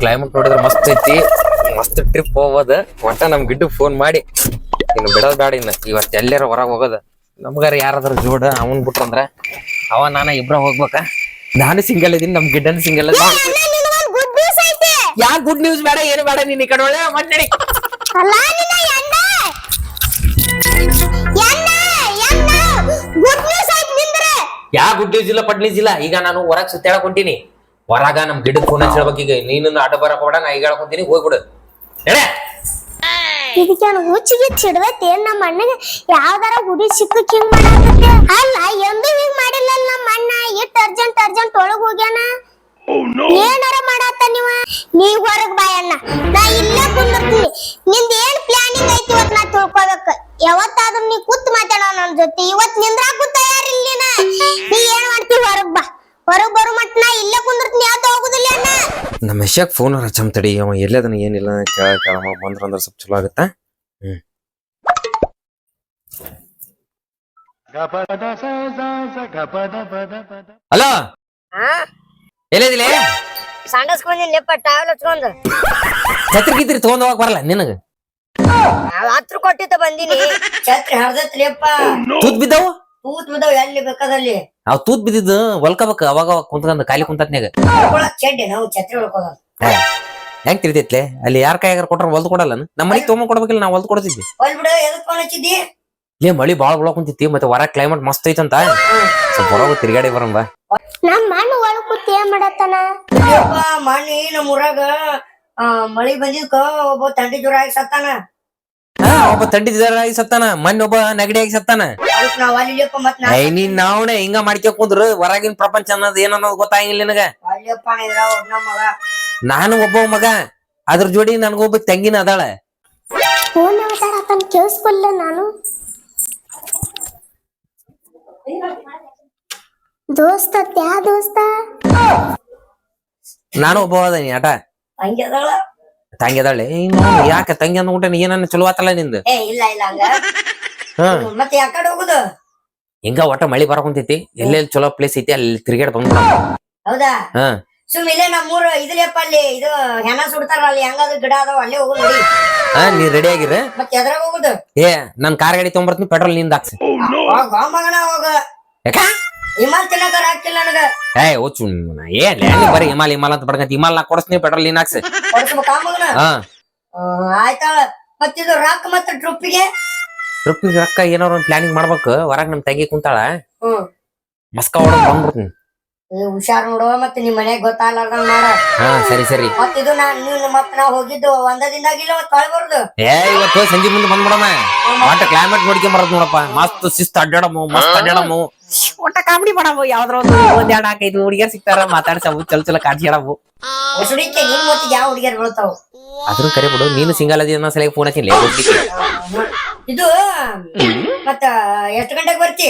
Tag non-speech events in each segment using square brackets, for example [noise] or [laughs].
Climate ನೋಡಿದ್ರೆ ಮಸ್ತ್ ಐತಿ. ಮಸ್ತ್ ಟ್ರಿಪ್ ಹೋಗೋದ. ಒಟ್ಟ ನಮ್ ಗಿಡ್ಡು ಫೋನ್ ಮಾಡಿ ಇನ್ನು ಬಿಡೋದ್ ಬೇಡ ಇನ್ನ ಇವತ್ತು ಎಲ್ಲಾರ ಹೊರಗೆ ಹೋಗೋದ? ನಮ್ಗಾರ ಯಾರಾದ್ರ ಜೋಡ ಅವನ್ ಬಿಟ್ಟಂದ್ರ ಅವ ನಾನ ಇಬ್ರ ಹೋಗ್ಬೇಕ? ನಾನು ಸಿಂಗಲ್ ಇದೀನಿ ನಮ್ ಗಿಡ್ಡನ್ ಸಿಂಗಲ್ ಯಾ ಗುಡ್ ನ್ಯೂಸ್ ಬೇಡ ಏನು ಬೇಡ ನೀನ್ ಈ ಕಡೆ ಒಳ್ಳೆ ಮಾಡಿ ಯಾ ಗುಡ್ ನ್ಯೂಸ್ ಇಲ್ಲ ಪಡ್ ನ್ಯೂಸ್ ಇಲ್ಲ. ಈಗ ನಾನು ಹೊರಗ್ ಸುತ್ತಾಡಕ್ ಹೊಂಟೀನಿ. ಹೊರಗ ನಮ್ ಗಿಡಕ್ ಫೋನ್ ಹಚ್ಚಿಡ್ಬೇಕು ಈಗ ನೀನು ಅಡ್ಡ ಬರಕ್ ಬೇಡ ನಾ ಈಗ ಹೇಳ್ಕೊಂತೀನಿ, ಹೋಗ್ಬಿಡು. ಹೇಳ. ಇದಕ್ಕೆ ನಾನು ಹುಚ್ಚಿಗೆ ಚಿಡ್ದೈತಿ ನಮ್ಮ ಅಣ್ಣಗೆ? ಯಾವ್ದಾರ ಗುಡಿ ಸಿಕ್ಕ ಹಿಂಗ್ ಮಾಡಾಕತ್ತೆ? ಅಲ್ಲ ಎಂದೂ ಯಶಕ್ ಫೋನ್ ಹಚ್ಚಮ್ ತಡಿ. ಅವ ಎಲ್ಲದನ್ನ ಏನಿಲ್ಲ ಕೇಳ ಕೇಳಮ್ಮ ಬಂದ್ರ ಅಂದ್ರೆ ಸ್ವಲ್ಪ ಚಲೋ ಆಗುತ್ತಾ? ಹ್ಮ್. ಹಲೋ? ಎಲ್ಲಿದಿಲೆ ಸಂಡಸ್ಕೊಂದಿನ್ ಲೆಪ್ಪ ಟ್ರಾವೆಲ್ ಹಚ್ಕೊಂಡ್. ಛತ್ರಿ ಗಿತ್ರಿ ತಗೊಂಡ್ ಹೋಗಕ್ ಬರಲ್ಲ ನಿನಗ? ಹತ್ರ ಕೊಟ್ಟಿದ್ದ ಬಂದಿನಿ. ಛತ್ರಿ ಹರ್ದತ್ ಲೆಪ್ಪ ತೂತ್ ಬಿದ್ದವು? ತೂತ್ ಬಿದ್ದವು ಎಲ್ಲಿ ಬೇಕಾದಲ್ಲಿ. ಅವ್ ತೂತ್ ಬಿದ್ದಿದ್ದು ಹೊಲ್ಕೋಬೇಕ ಅವಾಗ ಅವಾಗ ಕುಂತ್ಕೊಂಡ್ ಖಾಲಿ ಕುಂತತ್ನಾಗ ಚಡ್ಡಿ ನಾವು ಛತ್ರಿ ಹೊಡ್ಕೋದ ಹೆಂಗ್ ತಿಳಿತೈತ್ಲೆ? ಅಲ್ಲಿ ಯಾರ ಕೈಯಾಗ ಕೊಟ್ರ ಹೊಲ್ದ್ ಕೊಡಲ್ಲ ನಮ್ಮ ಮನೆಗೆ ತೊಗೊಂಡ್ ಕೊಡ್ಬೇಕಿಲ್ಲ ನಾ ಹೊಲ್ದ್ ಕೊಡ್ತಿದ್ವಿ. ಏ ಬಿಡು ಎದಕ್ ಫೋನ್ ಹಚ್ಚಿದ್ದಿ? ಲೇ ಮಳಿ ಬಾಳ ಬೀಳಕ್ ಕುಂತಿತ್ತಿ ಮತ್ತೆ ಹೊರ ಕ್ಲೈಮೇಟ್ ಮಸ್ತ್ ಐತಂತ. ಸ್ವಲ್ಪ ಹೊರಗ ತಿರ್ಗಾಡಿ ಬರಂಬ ನಮ್ ಮಣ್ಣು ಒಳಗ್ ಕೂತ್ ಏನ್ ಮಾಡತ್ತಾನ? ಯಪ್ಪ ಮಣ್ಣಿ ನಮ್ಮ ಊರಾಗ ಆ, ಮಳಿ ಬಂದಿದ್ಕ ಒಬ್ಬ ತಂಡಿ ಜ್ವರ ಆಗಿ ಸತ್ತಾನ. ಹಾ, ಒಬ್ಬ ತಂಡಿ ಆಗಿ ಸತ್ತಾನ ಮೊನ್ನೆ ಒಬ್ಬ ನೆಗಡಿ ಆಗಿ ಸತ್ತಾನ. ಅದಕ್ ನಾವ್ ಅಲ್ಲಿಯಪ್ಪ ಮತ್ ನಾ ಐ ನೀನ್ ನಾವ್ನೆ ಹಿಂಗ ಮಾಡ್ಕೊ ಕುಂದ್ರು ಹೊರಗಿನ ಪ್ರಪಂಚ ಅನ್ನೋದು ಏನನ್ನೋದು ಗೊತ್ತಾಗಿಲ್ಲ ನಿನಗ. ಅಲ್ಲಿಯಪ್ಪ ಇದ್ರ ಒಬ್ಬ ಮಗ? ನಾನು ಒಬ್ಬ ಮಗ. ಅದ್ರ ಜೋಡಿ ನನಗೊಬ್ಬ ತಂಗಿನ ಅದಾಳ. ಫೋನ್ ಮಾತಾಡತ್ತಾನ ಕೇಳಿಸ್ಕೊಲ್ಲ ನಾನು. ದೋಸ್ತ ತ್ಯಾ ದೋಸ್ತ? ನಾನು ಒಬ್ಬ ಅದನಿ ಆಟ. ಹಂಗೆ ಅದಾಳ? ತಂಗಿ ಅದಾಳೆ. ಇನ್ನು ಯಾಕೆ ತಂಗಿ ಅಂದ್ಬಿಟ್ಟೆ ಏನನ್ನ ಚಲೋ ಆತಲ್ಲ ನಿಂದು? ಏ ಇಲ್ಲ ಇಲ್ಲ ಹಂಗ. ಹಾ. ಮತ್ತೆ ಯಾಕಡೆ ಹೋಗುದು? ಹಿಂಗ ಒಟ್ಟ ಮಳಿ ಬರಕೊಂತೈತಿ ಎಲ್ಲೆಲ್ಲಿ ಚಲೋ ಪ್ಲೇಸ್ ಐತಿ ಅಲ್ಲಿ ಕ್ರಿಕೆಟ್ ಬಂದ್ಬಿಡ. ಹೌದಾ? ಹಾ. ಸುಮ್ ಇಲ್ಲೇ ನಮ್ಮೂರ ಇದ್ರಪ್ಪ ಅಲ್ಲಿ ಇದು ಹೆಣ ಸುಡ್ತಾರ ಅಲ್ಲಿ ಹೆಂಗಾದ್ರು ಗಿಡ ಅದಾವ ಅಲ್ಲೇ ಹೋಗುದು ನೋಡಿ. ಹಾ ನೀ ರೆಡಿ ಆಗಿರ? ಮತ್ತೆ ಎದ್ರಾಗ ಹೋಗುದು? ಏ ನನ್ ಕಾರ್ ಗಾಡಿ ತೊಗೊಂಬರ್ತೀನಿ ಪೆಟ್ರೋಲ್ನಿಂದ ಹಾಕ್ಸಿ. ಹೋಗ್ ಬಾ ಮಗನ ಹೋಗ ಯಾಕ? ಹಿಮಾಲ್ ತಿನ್ನಕರ ಹಾಕಿಲ್ಲ ನನಗ. ಏ ಓಚು ಏ ನೀ ಬರೀ ಹಿಮಾಲ್ ಹಿಮಾಲ್ ಅಂತ ಬಡ್ಕಂತ. ಹಿಮಾಲ್ ನಾ ಕೊಡಿಸ್ತೀನಿ ಪೆಟ್ರೋಲ್ ನೀನ್ ಹಾಕ್ಸಿ. ಕೊಡ್ಸ್ಬೇಕಾ ಮಗನ? ಹಾ. ಆಯ್ತಾಳ ಮತ್ತಿದು ರಾಕ್ ಮತ್ತೆ ಟ್ರಿಪ್ಪಿಗೆ? ಟ್ರಿಪ್ಪಿಗೆ ರೊಕ್ಕ ಏನಾರ ಒಂದ್ ಪ್ಲಾನಿಂಗ್ ಮಾಡ್ಬೇಕು. ಹೊರಗ್ ನಮ್ ತಂಗಿ ಕುಂತಾಳ. ಮಸ್ಕ ಹೊಡದ್ ಬಂದ್ಬಿಡ್ತೀನಿ. ಹುಷಾರ್ ನೋಡುವ ಮತ್ತೆ ನಿಮ್ ಮನೆಗ್ ಗೊತ್ತಾಗ್ಲಾರ್ದಂಗ ಮಾಡ. ಹಾ ಸರಿ ಸರಿ. ಮತ್ತಿದು ನಾ ನೀನ್ ಮತ್ ನಾ ಹೋಗಿದ್ದು ಒಂದ ದಿನದಾಗಿಲ್ಲ ಮತ್ ತೊಳೆ ಬರುದು. ಏ ಇವತ್ತು ಸಂಜೆ ಮುಂದೆ ಬಂದ್ಬಿಡಮ್ಮ ಒಟ್ಟ ಕ್ಲೈಮೇಟ್ ನೋಡ್ಕೊಂಡ್ ಬರೋದ್ ನೋಡಪ್ಪ. ಮಸ್ತ್ ಶಿಸ್ತ್ ಅಡ್ಡಾಡಮು ಮಸ್ತ್ ಅಡ್ಡಾಡಮು ಒಟ್ಟ ಕಾಮಿಡಿ ಮಾಡಮು ಯಾವ್ದ್ರ ಒಂದು ಒಂದ್ ಎರಡ್ ನಾಲ್ಕೈದು ಹುಡುಗಿಯರ್ ಸಿಗ್ತಾರ ಮಾತಾಡ್ಸವು ಚಲ ಚಲ ಕಾಡ್ಸ್ಯಾಡವು ಹೊಸಡಿಕೆ ನಿನ್ ಮತ್ತೆ ಯಾವ ಹುಡುಗಿಯರ್ ಬೀಳ್ತಾವ? ಅದ್ರ ಕರೆ ಬಿಡು ನೀನು ಸಿಂಗಲ್ ಅದಿ ಅನ್ನೋ ಸಲ ಫೋನ್ ಹಚ್ಚಿಲ್ಲ ಇದು ಮತ್ತ ಎಷ್ಟು ಗಂಟೆಗೆ ಬರ್ತಿ?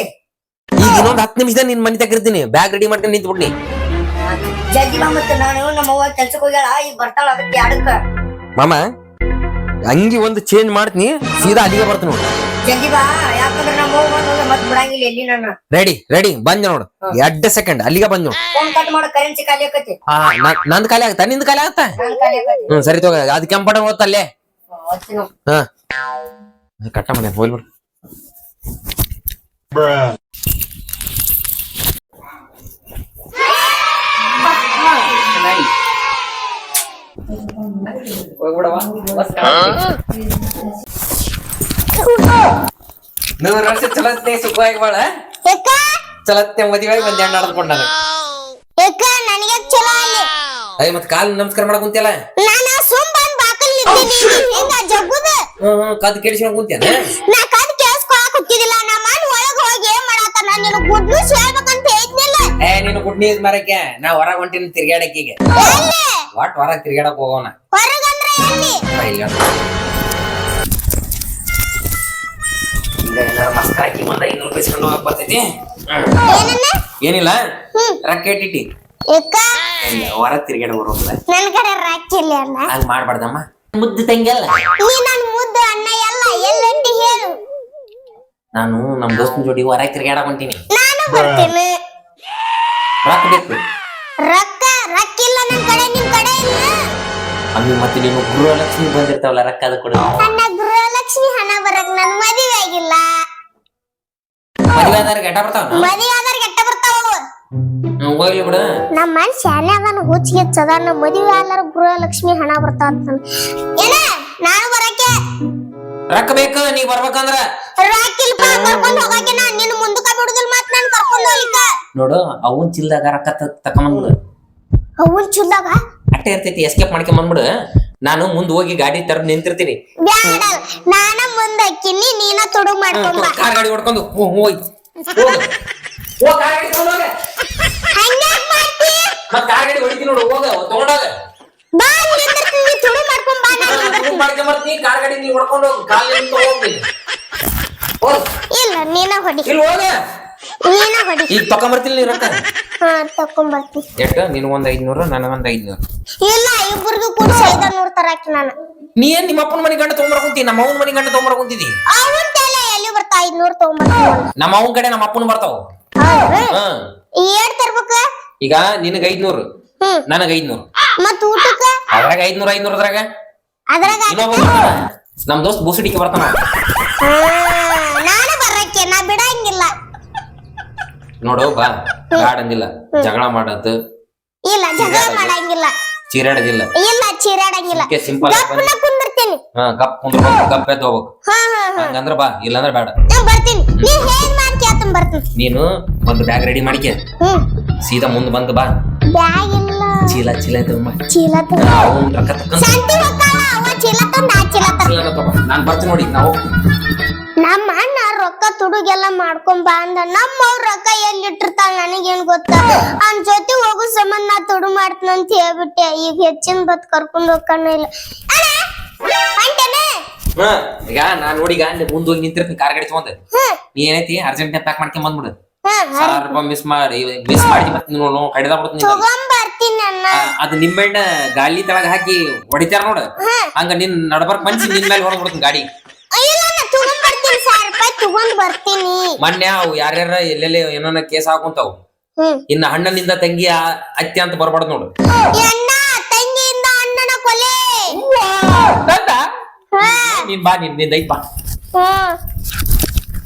ಇನ್ನೊಂದ್ ಹತ್ತು ನಿಮಿಷದ ನಿನ್ ಮನೆ ತಗಿರ್ತೀನಿ ಬ್ಯಾಗ್ ರೆಡಿ ಮಾಡ್ಕೊಂಡು ನಿಂತ ಬಿಡ್ನಿ ಜಲ್ದಿ ಬಾ ಮತ್ತೆ ನಾನು ನಮ್ಮ ಅವ್ವ ಕೆಲ್ಸಕ್ಕೆ ಹೋಗ್ಯಾಳ ಈಗ ಬರ್ತಾಳ ಅದಕ್ಕೆ ಮಾಮ ಅಂಗಿ ಒಂದು ಚೇಂಜ್ ಮಾಡ್ತೀನಿ ಸೀದಾ ಅಲ್ಲಿಗೆ ಬರ್ತೀನಿ ನೋಡು. ಜಲ್ದಿ ಬಾ ಯಾಕಂದ್ರೆ ನಮ್ಮ ಅವ್ವ ಬಂದ್ರೆ ಮತ್ ಬಿಡಂಗಿಲ್ಲ ಎಲ್ಲಿ ನನ್ನ ರೆಡಿ ರೆಡಿ ಬಂದ್ ನೋಡು. ಎರಡ್ ಸೆಕೆಂಡ್ ಅಲ್ಲಿಗೆ ಬಂದ್ ನೋಡು. ಫೋನ್ ಕಟ್ ಮಾಡೋ ಕರೆನ್ಸಿ ಖಾಲಿ ಆಕತಿ. ಹಾ ನನ್- ನಂದ್ ಖಾಲಿ ಆಗತ್ತಾ? ನಿಂದ್ ಖಾಲಿ ಆಗತ್ತಾ? ನನ್ ಖಾಲಿ ಆಕತಿ. ಹ್ಮ್ ಸರಿ ತಗೋ ಅದ್ ಕೆಂಪಟ ಓದ್ತಲ್ಲೇ ಒತ್ತಿನ ಹಾ ಕಟ್ಟ ಮನೆ ಹೋಗ್ಬಿಡು ನೂರು ವರ್ಷ ಚಲತ್ತೆ ಸುಖವಾಗಿ ಬಾಳ ಚಲತ್ತೆ ಮದುವೆಯಾಗಿ ಒಂದ್ ಹೆಣ್ಣು ಅಲ್ಲಿ ಅಯ್ಯ ಮತ್ ಕಾಲ್ ನಮಸ್ಕಾರ ಮಾಡಕ್ ಕುಂತಿಯಲ್ಲ ಬಂದ್ ಕದ್ ಕೆಡಿಸ್ಕೊಂಡ್ ಕುಂತಿಯಲ್ಲ ಗುಡ್ ನ್ಯೂಸ್ ಮರಕ್ಕೆ. ನಾ ಹೊರಗ್ ಹೊಂಟಿನಿ ತಿರ್ಗಾಡಕ್ಕೀಗ ಒಟ್ ಹೊರ ತಿರ್ಗಾಡಕ್ ಹೋಗೋಣ ಹೊರಗಂದ್ರೆ ಎಲ್ಲಿ? ಬಾ ಇಲ್ಲಿ ನೋಡು. ಈಗ ಏನಾರ ಮಸ್ತ್ ಹಾಕಿ ಬಂದ ಇನ್ನೂರು ರೂಪಾಯಿ ಇಸ್ಕೊಂಡು ಹೋಗಕ್ ಬರ್ತೈತಿ. ಏನನ್ನ? ಏನಿಲ್ಲ? ರೊಕ್ಕ ಇಟ್ಟಿಟ್ಟಿ. ಏಕ ಹೊರ ತಿರ್ಗಾಡ ಬರೋಲ್ಲ ನನ್ ಕಡೆ ರಾಕಿಲ್ಲ ಅಣ್ಣ. ಹಂಗ್ ಮಾಡ್ಬಾರ್ದಮ್ಮ. ಮುದ್ದು ತಂಗಿಯಲ್ಲ ನೀ ನನ್ ಮುದ್ದು ಅಣ್ಣ ಎಲ್ಲ ಎಲ್ಲಂಟಿ ಹೇಳು. ನಾನು ನಮ್ ದೋಸ್ತನ ಜೋಡಿ ಹೊರಗ್ ತಿರ್ಗಾಡಕ್ ಹೊಂಟೀನಿ. ನಾನು ಬರ್ತೀನಿ. ರೊಕ್ಕ ಬೇಕು. ರೊಕ್ಕ ರೊಕ್ಕಿಲ್ಲ ನನ್ ಕಡೆ ಅಮ್ಮಿ ಮತ್ತೆ ನೀನು ಗೃಹಲಕ್ಷ್ಮಿ ಬಂದಿರ್ತಾವಲ್ಲ ರೊಕ್ಕ ಅದ ಕೊಡು. ನನ್ನ ಗೃಹಲಕ್ಷ್ಮಿ ಹಣ ಬರಕ್ ನನ್ ಮದುವೆ ಆಗಿಲ್ಲ. ಮದುವೆ ಆದಾರ ಗೆಟ್ಟ ಬರ್ತಾವ ಮದುವೆ ಆದ್ರೆ ಗೆಟ್ಟ ಬರ್ತಾವ ಹೋಗ್ಲಿ ಬಿಡ. ನಮ್ಮ ಮನ್ ಶಾನೆ ಅದನ್ನ ಹುಚ್ಚಿಗೆ ಚದ ನಮ್ಮ ಮದುವೆ ಆದ್ಲಾರ ಗೃಹಲಕ್ಷ್ಮಿ ಹಣ ಬರ್ತಾವ ಅಂತ ಏನ ನಾನು ಬರಕ್ಕೆ? ರೊಕ್ಕ ಬೇಕು ನೀ ಬರ್ಬೇಕಂದ್ರ. ರಾಕಿಲ್ಪ ಬರ್ಕೊಂಡು ಹೋಗಕ್ಕೆ ನಾ ನಿನ್ನ ಮುಂದಕ್ಕ ಬಿಡುದಿಲ್ಲ ಮತ್ತೆ ನಾನು ಕರ್ಕೊಂಡ್ ಹೋಗ್ಲಿಕ್ಕ. ನೋಡು ಅವನ್ ಚಿಲ್ದಾಗ ರೊಕ್ಕ ತಕೊಂಬಂದ್ಬಿಡು ಅವನ್ ಚುಲ್ದಾಗ? ಅಟ್ಟೆ ಇರ್ತೈತಿ ಎಸ್ಕೇಪ್ ಮಾಡ್ಕೊಂಡ್ ಬಂದ್ಬಿಡು. ನಾನು ಮುಂದ್ ಹೋಗಿ ಗಾಡಿ ತರ ನಿಂತಿರ್ತೀನಿ. ನಾನು ನಾನ ಮುಂದ ಅಕ್ಕಿನಿ ನೀನ ತುಡುಗ್ ಮಾಡ್ಕೊಂಬ ಕಾರ್ ಗಾಡಿ ಹೊಡ್ಕೊಂಡು ಹೋಗ್ ಹೋಗು. ಹೋಗ್ ಕಾರ್ ಗಾಡಿ ತಗೊಂಡ್ ಹೋಗ. ಹಂಗ್ಯಾಕ್ ಮಾಡ್ತಿ? ಮತ್ತ್ ಕಾರ್ ಗಾಡಿ ಹೊಡಿತೀನಿ ನೋಡು ಹೋಗ ತಗೊಂಡೋಗ ಬಾ ನಿಂದಿರ್ತೀನಿ ತುಡುಗ್ ಮಾಡ್ಕೊಂಡ್ ಬಾ ನಾನ್ ನಿಂದಿರ್ತೀನಿ. ಮಾಡ್ಕೊಂಬರ್ತೀನಿ ಕಾರ್ ಗಾಡಿ ನೀ ಹೊಡ್ಕೊಂಡು ಹೋಗು ಕಾಲ್ ಹೋಗ್ತೀನಿ. ಇಲ್ಲ ನೀನ ಹೊಡಿ. ಇಲ್ಲಿ ಹೋಗ. ನೀನ ಹೊಡಿ ಈಗ ತಕೊಂಬರ್ತಿಲ್ಲ ರೊಕ್ಕ. ಹಾ ಎಷ್ಟು? ನೀನು ಒಂದ್ ಐದ್ನೂರು ನನಗೊಂದ್ ಐದ್ನೂರು. ಇಲ್ಲ ಇಬ್ಬರದು ಕೂಡಿಸಿ ತರ ತರಾಕಿ ನಾನು. ನೀ ಏನ್ ನಿಮ್ಮ ಅಪ್ಪನ ಮನೆ ಗಂಡ ತಗೊಂಬರ ಕುಂತಿ ನಮ್ಮ ಅವನ ಮನೆ ಗಂಡ ತಗೊಂಬರ ಕುಂತಿದಿ ಅವನ್ ತಲೆ ಎಲ್ಲಿ ಬರ್ತಾ? ಐದ್ನೂರ್ ತಗೊಂಬರ್ತೀನಿ ನಮ್ಮ ಅವನ ಕಡೆ ನಮ್ಮ ಅಪ್ಪನ ಬರ್ತಾವ. ಹಾ. ತರ್ಬೇಕ? ಈಗ ನಿನಗ ಐದ್ನೂರು ಹ್ಮ್. ನನಗ ಐದ್ನೂರು. ಮತ್ ಊಟಕ್ಕ? ಅದ್ರಾಗ ಐದ್ನೂರ ಐದ್ನೂರ ಅದ್ರಾಗ ಅದ್ರಾಗ ಇನ್ನೊಬ್ಬ ಬರ್ತಾನ. ನಮ್ ದೋಸ್ತ ಬೂಸಿಡಿಕೆ ಬರ್ತಾನ. ಹಾ, ನಾನು ಬರಕ್ಕೆ ನಾ ಬಿಡಂಗಿಲ್ಲ ನೋಡು ಬಾ. ಬಾಡಂಗಿಲ್ಲ ಜಗಳ ಮಾಡದು. ಇಲ್ಲ ಜಗಳ ಮಾಡಂಗಿಲ್ಲ. ಚೀರಾಡದಿಲ್ಲ. ಇಲ್ಲ ಚೀರಾಡಂಗಿಲ್ಲ. ಸಿಂಪಲ್ ಗಪ್ಪನ ಕುಂದಿರ್ತೀನಿ. ಹಾ ಗಪ್ ಕುಂದ್ರಬೇಕು ಗಪ್ ಎದ್ದು ಹೋಗ್ಬೇಕು. ಹಾ ಹಾ ಹಾ. ಹಂಗಂದ್ರ ಬಾ ಇಲ್ಲಂದ್ರೆ ಬೇಡ. ನಾನು ಬರ್ತೀನಿ. ನೀ ಹೇಗ್ ಮಾಡ್ತಿ ಆತನ್ ಬರ್ತೀನಿ? ನೀನು ಒಂದು ಬ್ಯಾಗ್ ರೆಡಿ ಮಾಡಿಕೆ. ಹ್ಮ್. ಸೀದಾ ಮುಂದೆ ಬಂದು ಬಾ. ಬ್ಯಾಗ್ ಇಲ್ಲ. ಚೀಲ ಚೀಲ ತಗೊಂಬ ಚೀಲ ತಂದ ಅವ್ನ್ ರೊಕ್ಕ ತಗೊಂಡು ಶಾಂತಿ ಹೋಗ್ತಾಳ ಅವ ಚೀಲ ತಂದ ಆ ಚೀಲ ತಂದ. ನಾನ್ ಬರ್ತೀನಿ ನೋಡಿ ನಾವು ನಮ್ಮ ಅಣ್ಣ ತುಡುಗೆಲ್ಲ ಮಾಡ್ಕೊಂಡ್ ಬಾ ಅಂದ ನಮ್ಮ ಅವ್ರ ರೊಕ್ಕ ಎಲ್ಲಿ ಇಟ್ಟಿರ್ತಾಳ ನನಗೇನ್ ಗೊತ್ತ? ಅವ್ನ ಜೊತೆ ಹೋಗೋ ಸಂಬಂಧ ನಾ ತುಡು ಮಾಡ್ತೀನಿ ಅಂತ ಹೇಳ್ಬಿಟ್ಟೆ. ಈಗ ಹೆಚ್ಚಿನ ಬತ್ ಕರ್ಕೊಂಡ್ ಹೋಗ್ಕಣ ಇಲ್ಲ. ಅಣ್ಣ ಹಾ ಈಗ ನಾನ್ ನೋಡಿ ಈಗ ಅಲ್ಲಿ ಮುಂದ್ ಹೋಗಿ ನಿಂತಿರ್ತೀನಿ ಕಾರ್ ಗಾಡಿ ತಗೊಂಡ್. ನೀ ಏನೈತಿ? ಅರ್ಜೆಂಟ್ ಪ್ಯಾಕ್ ಮಾಡ್ಕೊಂಡ್ ಬಂದ್ಬಿಡು. ರೂಪಾಯಿ ಮಿಸ್ ಮಾಡಿ ಮಿಸ್ ಮಾಡಿ ಬರ್ತೀನಿ ನೋಡು ಕಡಿದ ಬಿಡ್ತೀನಿ ಅಣ್ಣ. ಅದು ನಿಂಬೆಹಣ್ಣ ಗಾಲಿ ತಳಗ ಹಾಕಿ ಹೊಡಿತಾರ ನೋಡು. ಹಂಗ ನಿನ್ ನಡ್ಬರ್ಕ್ ಮನ್ಸಿ ನಿನ್ ಮೇಲೆ ಹೊಡ್ಬಿಡ್ತೀನಿ ಗಾಡಿ. ಇಲ್ಲ ತಗೊಂಡ್ ಬರ್ತೀನಿ ಸಾವಿರ ರೂಪಾಯಿ ತಗೊಂಡ್ ಬರ್ತೀನಿ. ಮೊನ್ನೆ ಅವು ಯಾರ್ಯಾರ ಎಲ್ಲೆಲ್ಲಿ ಏನೋ ಕೇಸ್ ಹಾಕುಂತಾವ್. ಹ್ಮ್. ಇನ್ನ ಅಣ್ಣನಿಂದ ತಂಗಿ ಆ- ಅತ್ತೆ ಅಂತ ಬರ್ಬಾರ್ದು ನೋಡು. ಅಣ್ಣ ತಂಗಿಯಿಂದ ಅಣ್ಣನ ಕೊಲೆ. ಹಾ. ನೀನ್ ಬಾ ನಿನ್ನಿಂದ ಐತ್ ಬಾ. ಹಾ.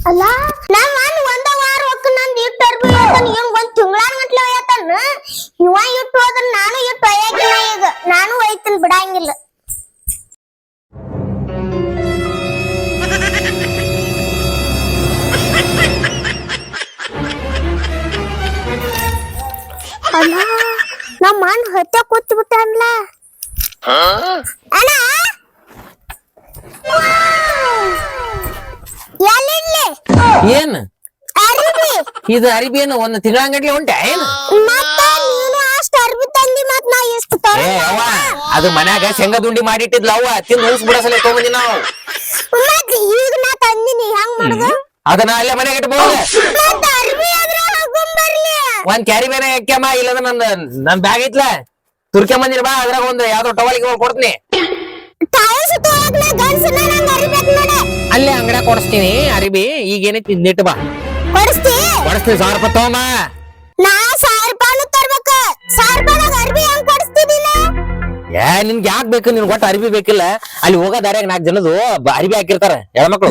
ಅಲ್ಲ ನಮ್ಮ ಅಣ್ಣ ಒಂದ ವಾರ ಹೊಕ್ಕ ನಂದ್ ಇಟ್ಟು ಅರ್ಬಿ ಹೇಳ್ತಾನ ಒಂದ್ ತಿಂಗಳಾನ ಗಂಟ್ಲೆ ಒಯ್ಯತಾನ? ಇವ ಇಟ್ಟು ಹೋದ್ರ ನಾನು ಇಟ್ಟು ಒಯ್ಯಾಕಿನ ಈಗ. ನಾನು ಒಯ್ತೀನಿ ಬಿಡಂಗಿಲ್ಲ. ಅಲ್ಲ ನಮ್ಮ ಅಣ್ಣ ಹತ್ತೆ ಕೂತ್ ಬಿಟ್ಟಲ್ಲ ಅಣ್ಣ? ಎಲ್ಲಿಡ್ಲಿ ಏನ್? ಅರ್ಬಿ. ಇದು ಅರಿಬಿ ಏನು ಒಂದ್ ತಿಂಗಳಂಗಡ್ಲಿ ಉಂಟೆ ಏನು? ಮತ್ತ ನೀನು ಅಷ್ಟ್ ಅರ್ಬಿ ತಂದಿ ಮತ್ ನಾ ಎಷ್ಟು ಏ ಅವ್ವ ಅದು ಮನ್ಯಾಗ ಶೇಂಗಾ ದುಂಡಿ ಮಾಡಿಟ್ಟಿದ್ಲ ಅವ್ವ ತಿಂದು ಉಳ್ಸ್ ಬಿಡಸಲೆ ತಗೊಂಡಿ ನಾವು. ಮತ್ ಈಗ ನಾ ತಂದಿನಿ ಹೆಂಗ್ ಮಾಡುದು? ಅದನ್ನ ಅಲ್ಲೇ ಮನೆಗೆ ಇಟ್ಬೋದು ಬರ್ಲಿ ಒಂದ್ ಕ್ಯಾರಿ ಬೇರೆ ಹಾಕ್ಯಮ್ಮ ಇಲ್ಲಂದ್ರ ನನ್ ನನ್ ಬ್ಯಾಗ್ ಐತ್ಲ? ತುರ್ಕೊಂಬಂದಿರ ಬಾ ಅದ್ರಾಗ ಒಂದ್ ಯಾವ್ದೋ ಟವಲ್ಗೆ ಕೊಡ್ತೀನಿ. ಅಲ್ಲೇ ಅಂಗಡ ಕೊಡಿಸ್ತೀನಿ ಅರಿಬಿ ಈಗ ಏನೈತಿ ನಿಟ್ ಬಾ. ಕೊಡಿಸ್ತಿ? ಕೊಡಿಸ್ತೀನಿ ಸಾವಿರ ರೂಪಾಯಿ ತಗೊಂಬ. ಏ ನಿನ್ಗೆ ಯಾಕೆ ಬೇಕು? ನಿನ್ ಒಟ್ಟು ಅರಿವಿ ಬೇಕಿಲ್ಲ. ಅಲ್ಲಿ ಹೋಗೋ ದಾರ್ಯಾಗ ನಾಲ್ಕು ಜನದು ಅರಿವಿ ಹಾಕಿರ್ತಾರೆ. ಹೆಣ್ಮಕ್ಳು.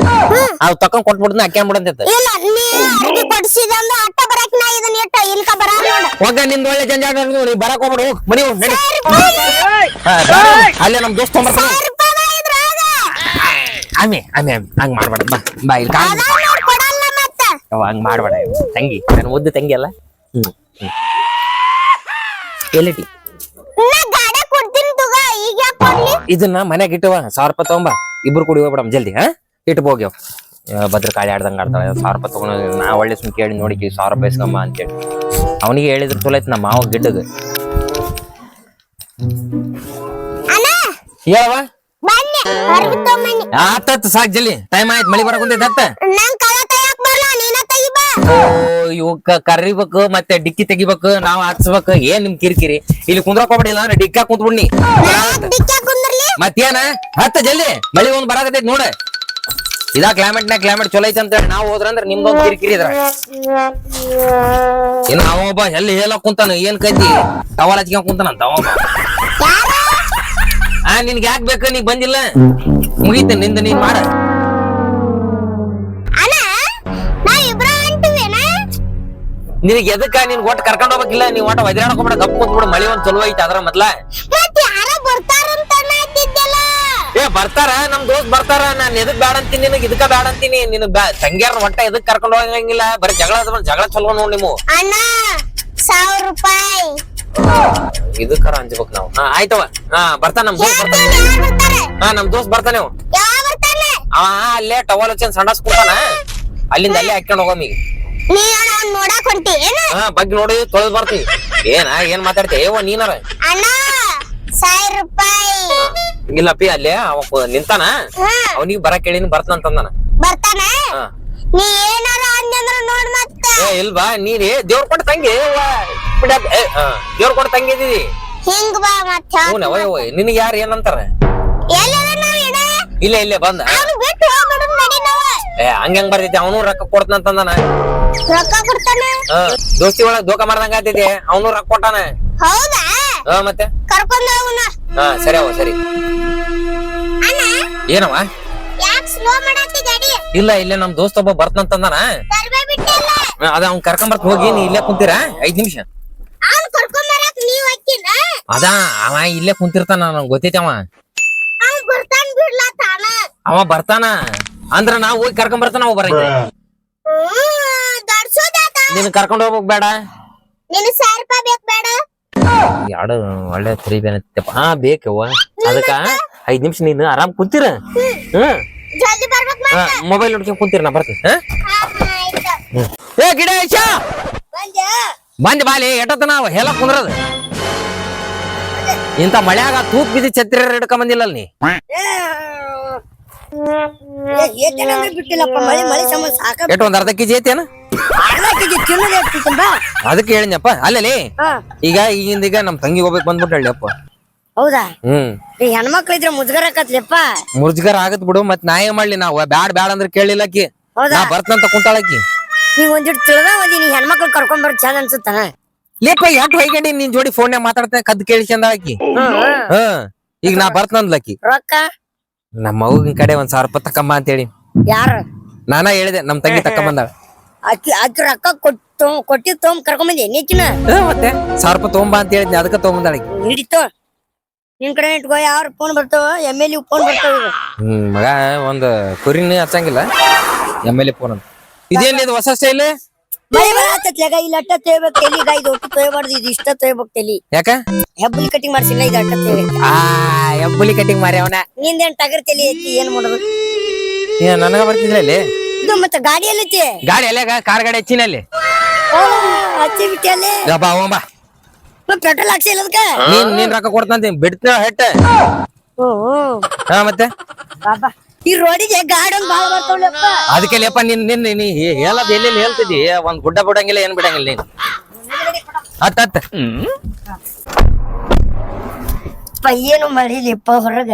ಅವ್ ತಕೊಂಡ್ ಕೊಟ್ಬಿಡ್ತೀನಿ ಹಾಕ್ಯಾಂಬಿಡಂತೆ ಇಲ್ಲ ನೀ ಅರ್ಬಿ ಕೊಡಿಸಿದ ಅಂದ್ರೆ ಅಟ್ಟ ಬರಕ್ ನಾ ಇದನ್ನ ಇಟ್ಟ ಇಲ್ಕ ಬರ ನೋಡ. ಹೋಗ ನಿಂದ ಒಳ್ಳೆ ಜಂಜಾಟ ನೀ ಬರಕ್ ಹೋಗ್ಬಿಡು ಹೋಗ್, ಮನಿ ಹೋಗ್, ನಡಿ. ಬಾ. ಅಲ್ಲೇ ನಮ್ ದೋಸ್ತ ಆಮೆ ಆಮೆ ಆಮೆ ಹಂಗ್ ಮಾಡ್ಬೇಡ ಬಾ ಬಾ ಇಲ್ಲಿ ಕಾಲ್ ಹಂಗ್ ಮಾಡ್ಬೇಡ ತಂಗಿ ನಾನು ಓದ್ದು ತಂಗಿ ಅಲ್ಲ? ಹ್ಮ್ ಹ್ಮ್. ಎಲ್ಲಿಟಿ ನಾ ಗಾಡಿ ಕೊಡ್ತೀನಿ ತಗೋ ಈಗ ಯಾಕ್ ಕೊಡ್ಲಿ ಇದನ್ನ ಮನ್ಯಾಗ ಇಟ್ಟವ ಸಾವಿರ ರೂಪಾಯಿ ತಗೊಂಬ. ಇಬ್ರು ಕೂಡಿ ಹೋಗ್ಬಿಡಮ್ ಜಲ್ದಿ ಹಾ? ಇಟ್ಟು ಹೋಗ್ಯವ್ ಭದ್ರಕಾಳಿ ಆಡ್ದಂಗ ಆಡ್ತಾಳೆ ಸಾವಿರ ರೂಪಾಯಿ ತಗೊಂಡು ನಾ ಒಳ್ಳೆ ಸುಮ್ ಕೇಳಿ ನೋಡಿ ಸಾವಿರ ರೂಪಾಯಿ ಇಸ್ಕೊಂಬ ಅಂತೇಳಿ. ಅವನಿಗೆ ಹೇಳಿದ್ರೆ ಚಲೋ ಐತಿ ನಮ್ಮ ಮಾವ ಗಿಡ್ಡದ ತಗೊಂಬನ್ನಿ. ಆತತ್ ಸಾಕ್ ಜಲ್ದಿ. ಟೈಮ್ ಆಯ್ತು ಮಳಿ ಬರಕ್ ಕುಂತೈತೆ ಇವಕ್ಕ ಕರಿಬೇಕು ಮತ್ತೆ ಡಿಕ್ಕಿ ತೆಗಿಬೇಕು ನಾವ್ ಹಚ್ಬೇಕು ಏನ್ ನಿಮ್ ಕಿರಿಕಿರಿ? ಇಲ್ಲಿ ಕುಂದ್ರಕ್ ಹೋಗ್ಬಿಡಿಲ್ಲ ಅಂದ್ರೆ ಡಿಕ್ಕ ಕುಂತ್ಬಿಡ್ನಿ. ಮತ್ತೇನ? ಹತ್ತ ಜಲ್ದಿ. ಮಳಿ ಒಂದ್ ಬರಾಕತೈತಿ ನೋಡ. ಇದಾ ಕ್ಲೈಮೇಟ್ನ ಕ್ಲೈಮೇಟ್ ಚಲೋ ಐತೆ ಅಂತ ಹೇಳಿ ನಾವು ಹೋದ್ರಂದ್ರ ನಿಮ್ದೊಂದ್ ಕಿರಿಕಿರಿ ಇದ್ರ. ಇನ್ನು ಅವ ಒಬ್ಬ ಎಲ್ಲಿ ಹೇಳಕ್ ಕುಂತಾನ ಏನ್ ಕೈತಿ? ಟವಲ್ ಹಚ್ಕೊಂಡ್ ಕುಂತಾನಂತ ಅವ ಆ ನಿನ್ಗೆ ಯಾಕೆ ಬೇಕು? ನೀ ಬಂದಿಲ್ಲ. ಮುಗೀತ ನಿಂದ ನೀನ್ ಮಾಡ. ನಿನಗೆ ಎದಕ್ಕ? ನೀನ್ ಒಟ್ಟು ಕರ್ಕೊಂಡು ಹೋಗ್ಬೇಕಿಲ್ಲ? ನೀವ್ ಒಟ್ಟು ಒದ್ರಾಡ್ಕೊಂಬಿಡ ಗಪ್ ಕುಂತ್ಬಿಡ ಮಳಿ ಒಂದ್ ಚಲೋ ಐತಿ ಅದ್ರ ಮೊದ್ಲ. ಏ ಬರ್ತಾರ? ನಮ್ ದೋಸ್ತ್ ಬರ್ತಾರ. ನಾನ್ ಎದಕ್ ಬೇಡ ಅಂತೀನಿ ನಿನಗ್? ಇದಕ್ಕ ಬೇಡ ಅಂತೀನಿ. ನಿನ್ ತಂಗಿಯಾರ ಒಟ್ಟ ಎದಕ್ ಕರ್ಕೊಂಡು ಹೋಗಂಗಿಲ್ಲ ಬರೀ ಜಗಳ ಜಗಳ ಚಲೋ ನೋಡ್ ನೀವು ಸಾವಿರ ರೂಪಾಯಿ. ಇದಕ್ಕಾರ ಅಂಜ್ಬೇಕು ನಾವು. ಹಾ ಆಯ್ತವ ಹಾ ಬರ್ತಾನ ನಮ್ ದೋಸ್ತ್ ಬರ್ತಾನೆ. ಹಾ ನಮ್ ದೋಸ್ತ್ ಬರ್ತಾನೆ ಅವ ಅವ ಅಲ್ಲೇ ಟವಲ್ ಹಚ್ಚಿ ಸಂಡಾಸ್ ಕೂತಾನ ಅಲ್ಲಿಂದ ಅಲ್ಲೇ ಹಾಕೊಂಡ್ ಹೋಗಮ್ ಈಗ. ನೀ ಅಣ್ಣ ಅವ್ನ್ ನೋಡಕ್ ಹೊಂಟಿ ಏನ? ಹಾ ಬಗ್ಗೆ ನೋಡಿ ತೊಳೆದ್ ಬರ್ತೀವಿ ಏನ ಏನ್ ಮಾತಾಡ್ತಿ? ಏವ ನೀನಾರ? ಅಣ್ಣ ಸಾವಿರ ರೂಪಾಯಿ. ಇಲ್ಲಪ್ಪಿ ಅಲ್ಲೇ ಅವ ನಿಂತಾನ? ಹಾ. ಅವನಿಗೆ ಬರಕ್ ಹೇಳಿನ ಬರ್ತಂತಂದಾನ ಬರ್ತಾನ? ಹಾ. ನೀ ಏನಾರ ಅಂದ್ರ ನೋಡ್ ಮತ್ತ. ಏ ಇಲ್ವಾ? ನೀರಿ ದೇವ್ರ ಕೊಟ್ಟ ತಂಗಿ ದೇವ್ರ ಕೊಟ್ಟ ತಂಗಿ ಇದೀವಿ. ಹಿಂಗ್ ಬಾ ಮತ್ತ ಹ್ಞೂ ಓಯ್ ಓಯ್ ನಿನಗೆ ಯಾರು ಏನಂತಾರ ಎಲ್ಲದ ನಾವ್ ಏನ ಇಲ್ಲೇ ಇಲ್ಲೇ ಬಂದ. ಅವ್ನು ಬಿಟ್ಟು ಹೋಗ್ಬಿಡು ನಡಿ ನಾವ. ಏ ಹಂಗ ಹೆಂಗ್ ಬರ್ತೈತಿ ಅವನು ರೊಕ್ಕ ಕೊಡ್ತಂತಂದಾನ ರೊಕ್ಕ ಕೊಡ್ತಾನೆ? ದೋಸ್ತಿ ಒಳಗ್ ದೋಕ ಮಾಡ್ದಂಗ ಆತೈತಿ ಅವನು ರೊಕ್ಕ ಕೊಟ್ಟಾನ? ಹೌದಾ? ಹಾ ಮತ್ತೆ? ಕರ್ಕೊಂಡ್ ಹೋಗುನ ಹಾ ಸರಿ ಅವ ಸರಿ. ಅಣ್ಣ? ಏನವ ಯಾಕ್ ಸ್ಲೋ ಮಾಡತ್ತಿ ಗಾಡಿ ಇಲ್ಲ ಇಲ್ಲೇ ನಮ್ ದೋಸ್ತ ಒಬ್ಬ ಬರ್ತಂತಂದಾನ ಸರ್ವೆ ಬಿಟ್ಟಿಲ್ಲ. ಅದ ಅವ್ನ್ ಕರ್ಕೊಂಡ್ ಬರ್ತ ಹೋಗಿ ನೀ ಇಲ್ಲೇ ಕುಂತೀರಾ? ಐದ್ ನಿಮಿಷ. ಅವ್ನ್ ಕರ್ಕೊಂಡ್ ಬರಾಕ್ ನೀವ್ ಹಾಕಿನ ಅದ ಅವ ಇಲ್ಲೇ ಕುಂತಿರ್ತಾನ ನಂಗ್ ಗೊತ್ತೈತಿ ಅವ. ಅವ್ನ್ ಬರ್ತಾನ್ ಬಿಡ್ಲಾ ತಾನ? ಅವ ಬರ್ತಾನ. ಅಂದ್ರ ನಾವ್ ಹೋಗಿ ಕರ್ಕೊಂಡ್ ಬರ್ತಾನ ಅವ ಬರಂಗ. ನಿನ್ ಕರ್ಕೊಂಡು ಹೋಗ್ಬೇಕು ಬೇಡ. ನಿನ್ ಸಾವಿರ ರೂಪಾಯಿ ಬೇಕ್ ಬೇಡ. ಎರಡು ಒಳ್ಳೆ ತ್ರೀ ಬೇನತ್ತಪ್ಪ ಹಾ ಬೇಕವ್ವ. ಅದಕ್ಕ ಐದ್ ನಿಮಿಷ ನೀನು ಆರಾಮ್ ಕುಂತೀರ? ಹ್ಮ್. ಜಲ್ದಿ ಬರ್ಬೇಕ್ ಮತ್ತ? ಮೊಬೈಲ್ ನೋಡ್ಕೊಂಡ್ ಕುಂತೀರ ನಾ ಬರ್ತೀನಿ. ಹಾ? ಹಾ, ಹಾ, ಆಯ್ತು. ಏ ಗಿಡ ಐಶಾ! ಬಂದ್ಯಾ? ಬಂದ್ ಬಾಲಿ ಎಟ್ಟತ್ತ ನಾವು? ಹೆಲ ಕುಂದ್ರದ. ಇಂತ ಮಳೆಯಾಗ ತೂಕ್ ಬಿದ್ದಿ ಛತ್ರಿ ಹಿಡ್ಕೊಂಡ್ ಬಂದಿಲ್ಲ ನೀ? ಬಿಟ್ಟಿಲ್ಲಪ್ಪ? ಮಳೆ ಮಳೆ ಸಂಬಂಧ ಸಾಕ ಎಟ್ ಒಂದ್ ಅರ್ಧ ಕೆಜಿ ಐತೇನ ಅರ್ಧ ಕೆಜಿ ತಿನ್ನೋದೇ ಆಗ್ತಿತ್ತಂಬ ಅದಕ್ಕೆ ಹೇಳಿದ್ನಪ್ಪ. ಅಲ್ಲಲ್ಲಿ ಈಗ ಈಗಿಂದ ಈಗ ನಮ್ ತಂಗಿ ಹೋಗ್ಬೇಕು ಬಂದ್ಬಿಟ್ಟು ಹೇಳಿಯಪ್ಪ ಹೌದಾ? ಹ್ಮ್. ಈ ಹೆಣ್ಮಕ್ಳು ಇದ್ರೆ ಮುಜುಗರ ಆಕತ್ಲೆಪ್ಪ ಮುಜುಗರ ಆಗತ್ ಬಿಡು ಮತ್ ನಾ ಏನ್ ಮಾಡ್ಲಿ ನಾವ್. ಬ್ಯಾಡ್ ಬ್ಯಾಡ್ ಅಂದ್ರೆ ಕೇಳಿಲ್ಲಕ್ಕಿ? ನಾ ಬರ್ತಂತ ಕುಂತಾಳಕಿ ನೀವ್ ಒಂದಿಟ್ಟು ತಿಳಿದ ಒಂದಿ ನೀ ಹೆಣ್ಮಕ್ಳು ಕರ್ಕೊಂಡ್ ಬರೋದ್ ಚಂದ ಅನ್ಸುತ್ತಾನ? ಲೇಪ ಯಾಕೆ ಹೊಯ್ಗಂಡಿ ನಿನ್ ಜೋಡಿ ಫೋನ್ ಮಾತಾಡ್ತೇನೆ ಕದ್ ಹ್ಮ್ ಹ ಈಗ ನಾ ಬರ್ತಂದ್ಲಕ್ಕಿ ರೊಕ್ಕ? ನಮ್ಮ ಮಗುಗಿನ ಕಡೆ ಒಂದ್ ಸಾವಿರ ರೂಪಾಯಿ ತಕ್ಕಮ್ಮ ಅಂತೇಳಿ. ಯಾರ? ನಾನ ಹೇಳಿದೆ ನಮ್ ತಂಗಿ ತಕ್ಕಂಬಂದಾಳ ಅಕ್ಕಿ ಅಕ್ಕಿ ರೊಕ್ಕ ಕೊಟ್ಟು ಕೊಟ್ಟಿದ್ ತೊಗೊಂಡ್ ಕರ್ಕೊಂಡ್ ಬಂದಿ ನೀಕಿನ ಹ, ಮತ್ತೆ ಸಾವಿರ ರೂಪಾಯಿ ತಗೊಂಬಾ ಅಂತ ಹೇಳಿದ್ನಿ ಅದಕ್ಕ ತಗೊಂಬಂದಾಳಕಿ ಹಿಡಿತು ನಿನ್ ಕಡೆ ಇಟ್ಕೋ ಯಾರು ಫೋನ್ ಬರ್ತಾವ ಎಂ ಎಲ್ ಫೋನ್ ಬರ್ತಾವ ಈಗ. ಹ್ಮ್ ಮಗ ಒಂದ್ ಕುರಿನೇ ಹಚ್ಚಂಗಿಲ್ಲ ಎಂ ಎಲ್ ಎ ಫೋನ್ ಅಂತ. ಇದೇನ್ ಇದು ಹೊಸ ಸ್ಟೈಲ್ ಮಳೆ ಬರತ್ತತ್ಲಾಗ ಇಲ್ಲಿ ಅಟ್ಟ ತೇಬೇಕು ತಲಿ ಈಗ ಇದು ಒಟ್ಟು ತೋಯಬಾರ್ದು ಇದು ಇಷ್ಟ ತೋಯ್ಬೇಕು ತಲಿ. ಯಾಕ? ಹೆಬ್ಬಲಿ ಕಟಿಂಗ್ ಮಾಡ್ಸಿಲ್ಲ ಇದು ಅಟ್ಟ ತೇಬೇಕು ಆ ಎಬ್ಬುಲಿ ಕಟಿಂಗ್ ಮಾರಿ ಅವನ. ನಿಂದೇನ್ ಟಗರ್ ತಲಿ ಐತಿ ಏನ್ ಮಾಡೋದು? ನನಗ ಬರ್ತಿದ್ರ ಇಲ್ಲಿ? ಇದು ಮತ್ತೆ ಗಾಡಿ ಎಲ್ಲೈತಿ ಗಾಡಿ ಅಲ್ಲಾಗ ಕಾರ್ ಗಾಡಿ ಹಚ್ಚಿನ ಅಲ್ಲಿ. ಹಚ್ಚಿ ಬಿಟ್ಟಿ ಅಲ್ಲಿ? ಬಾ ಅವ ಬಾ. ಪೆಟ್ರೋಲ್ ಹಾಕ್ಸಿಲ್ಲ ಅದಕ್ಕ? ನೀನ್ ನೀನ್ ರೊಕ್ಕ ಕೊಡ್ತಂತೀನಿ ಬಿಡ್ತ ಹೆಟ್ಟ ಹ್ಮ್ ಹಾ ಮತ್ತೆ? ಬಾಬಾ ಈ ರೋಡಿಗೆ ಗಾರ್ಡನ್ ಬಾಳ ಬರ್ತಾವಲ್ಲಪ್ಪ ಅದಕ್ಕೆ ಲೇಪ ನಿನ್ ನಿನ್ ನೀ ಹೇಳದ್ ಎಲ್ಲೆಲ್ಲಿ ಹೇಳ್ತಿದ್ದಿ? ಒಂದ್ ಗುಡ್ಡ ಬಿಡಂಗಿಲ್ಲ ಏನ್ ಬಿಡಂಗಿಲ್ಲ ನೀನ್? ಅತ್ತ ಅತ್ತ ಏನು ಮಾಡಿಲಿಪ್ಪ ಹೊರಗ?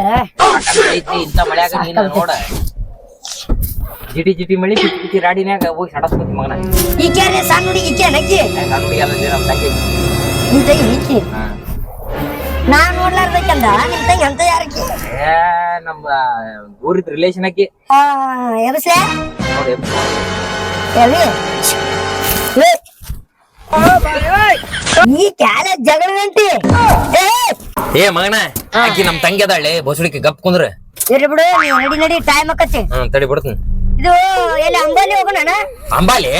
ಐತಿ ಇಂತ ಮಳ್ಯಾಗ ನೀನ್ ನೋಡ. ಜಿಟಿ ಜಿಟಿ ಮಳಿ ಜಿಟಿ ಜಿಟಿ ರಾಡಿನ್ಯಾಗ ಹೋಗಿ ಸಡಸ್ಕೊತಿ ಮಗನ. ಈಕೆ ಸಣ್ಣ ಹುಡುಗಿ ಈಕೆ ನಕ್ಕಿ ಹುಡುಗಿ ಅಲ್ಲ ನಮ್ ತಂಗಿ. ನಿನ್ ತಂಗಿ ಈಕಿ. ನಾ ನೋಡ್ಲಾರ್ಬೇಕಂದ ನಿನ್ ತಂಗಿ ಅಂತ ಯಾರಕ್ಕೆ ಏ ನಮ್ಮ ಊರಿದ್ ರಿಲೇಷನ್ ಆಕಿ. ಹಾ ಎಬಸ್ಲೆ ನೋಡಿ ಎಲ್ಲಿ? ಏ. ಈ ಕ್ಯಾಲ ಜಗಳ ಗಂಟಿ. ಏ ಏ ಮಗನ ಆಕಿ ನಮ್ ತಂಗಿ ಅದಾಳೆ ಬಸುಡಿಕೆ ಗಪ್ ಕುಂದ್ರ. ಇರ್ಲಿ ಬಿಡು ನೀ ನಡಿ ನಡಿ ಟೈಮ್ ಆಕತಿ ಹ್ಮ್ ತಡಿ ಬಿಡ್ತೀನಿ. ಇದು ಎಲ್ಲಿ ಅಂಬಾಲಿ ಹೋಗೋಣ ಅಂಬಾಲಿ?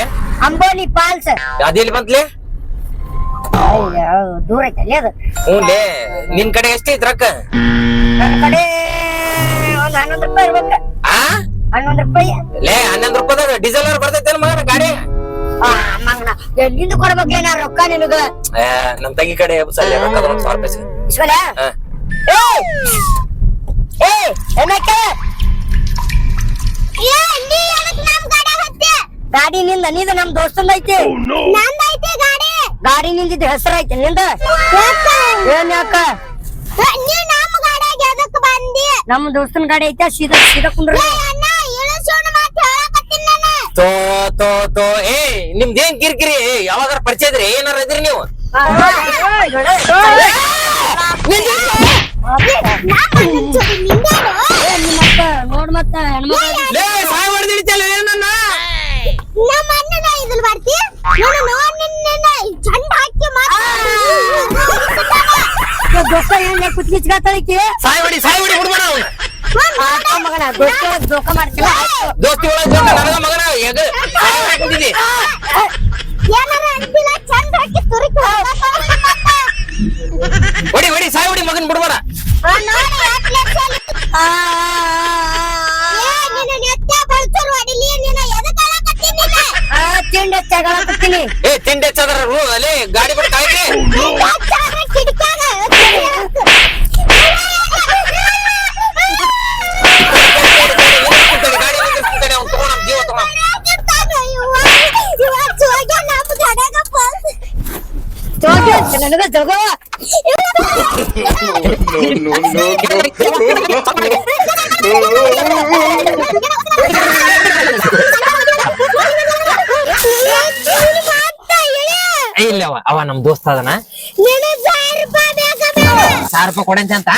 ಅಂಬೋಲಿ ಫಾಲ್ಸ್ ಅದೆಲ್ಲಿ ಬಂತ್ಲೆ ದೂರ ಐತಲ್ಲಿ ಅದು? ಹ್ಞೂಲೇ ನಿನ್ ಕಡೆ ಎಷ್ಟೈತ್ ರೊಕ್ಕ? ನನ್ ಕಡೆ ಒಂದ್ ಹನ್ನೊಂದು ರೂಪಾಯಿ ಇರ್ಬೇಕ. ಆ? ಹನ್ನೊಂದು ರೂಪಾಯಿ. ಲೇ ಹನ್ನೊಂದ್ ರೂಪಾಯಿದಾಗ ಡೀಸೆಲ್ ಬರ್ತೈತೆ ಮಗನ ಗಾಡಿ? ಆ, ಮಂಗನ ಎಲ್ಲಿಂದ ಕೊಡ್ಬೇಕ್ಲೆ ನಾ ರೊಕ್ಕ ನಿನಗ? ಏ, ನಮ್ ತಂಗಿ ಕಡೆ ರೊಕ್ಕ ಸಾವಿರ ರೂಪಾಯಿ ಸಿಗು. ಏ ಏ ಏನಕ್ಕ ಗಾಡಿ ನಿಂದ ನಿಂದ ನಮ್ ದೋಸ್ತಂದ ಐತಿ. ನಂದೈತಿ ಗಾಡಿ. ಗಾಡಿ ನಿಂದಿದ್ ಹೆಸರು ಐತಿ ನಿಂದ? ಏನ್ ಯಾಕ ಏ, ನೀ ನಮ್ ಗಾಡ್ಯಾಗ್ ಎದಕ್ ಬಂದಿ ನಮ್ ದೋಸ್ತನ್ ಗಾಡಿ ಐತೆ ಸೀದಾ ಸೀದಾ ಕುಂದ್ರ ತೋ ತೋ ತೋ ಏ ನಿಮ್ದೇನ್ ಕಿರಿಕಿರಿ ಯಾವಾಗಾರ ಪರಿಚಯ ಇದ್ರಿ ಏನಾರ ಇದ್ರಿ ನೀವು ನೋಡ್ ಮತ್ತ ಹೆಣ್ಮಕ್ಳು ದೋಸ್ತ ಏನ್ ಕುತ್ಕಿಚ್ಕತ್ತಳಿಕಿ ಸಾಯ್ ಹೊಡಿ ಸಾಯ್ ಹೊಡಿ ಬಿಡ್ಬೇಡ ಅವ್ನ. ಮಗನ ದೋಸ್ತ ಜೋಕ ಮಾಡ್ತಿಲ್ಲ ದೋಸ್ತಿ ಒಳಗ್ ನನಗ ಮಗನ ಎಗ ನನಗ ಜಗ ಏ, ಇಲ್ಲ ಅವ ಅವ ನಮ್ ದೋಸ್ತ ಅದನ. ಸಾವಿರ ರೂಪಾಯಿ ಕೊಡಂತ ಅಂತ?